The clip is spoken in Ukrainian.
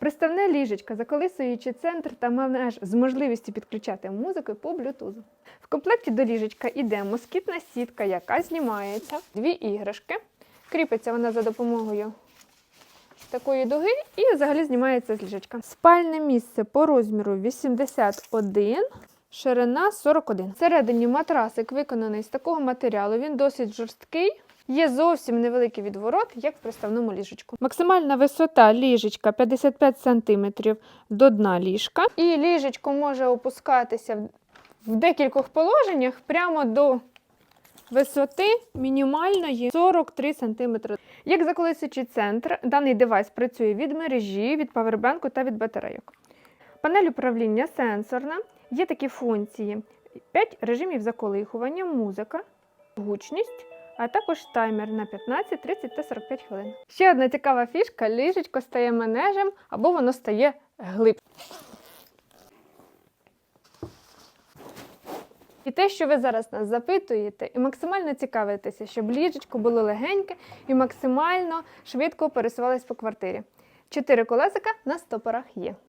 Приставне ліжечко, заколисуючи центр та манеж з можливістю підключати музику по блютузу. В комплекті до ліжечка йде москітна сітка, яка знімається, дві іграшки. Кріпиться вона за допомогою такої дуги і взагалі знімається з ліжечка. Спальне місце по розміру 81, ширина 41. Всередині матрасик виконаний з такого матеріалу. Він досить жорсткий. Є зовсім невеликий відворот, як в приставному ліжечку. Максимальна висота ліжечка 55 см до дна ліжка. І ліжечко може опускатися в- декількох положеннях прямо до висоти мінімальної 43 см. Як заколисуючий центр, даний девайс працює від мережі, від павербенку та від батарейок. Панель управління сенсорна. Є такі функції: 5 режимів заколихування, музика, гучність, а також таймер на 15, 30 та 45 хвилин. Ще одна цікава фішка: ліжечко стає манежем або воно стає глиб. І те, що ви зараз нас запитуєте, і максимально цікавитеся, щоб ліжечко було легеньке і максимально швидко пересувалось по квартирі. Чотири колесика на стопорах є.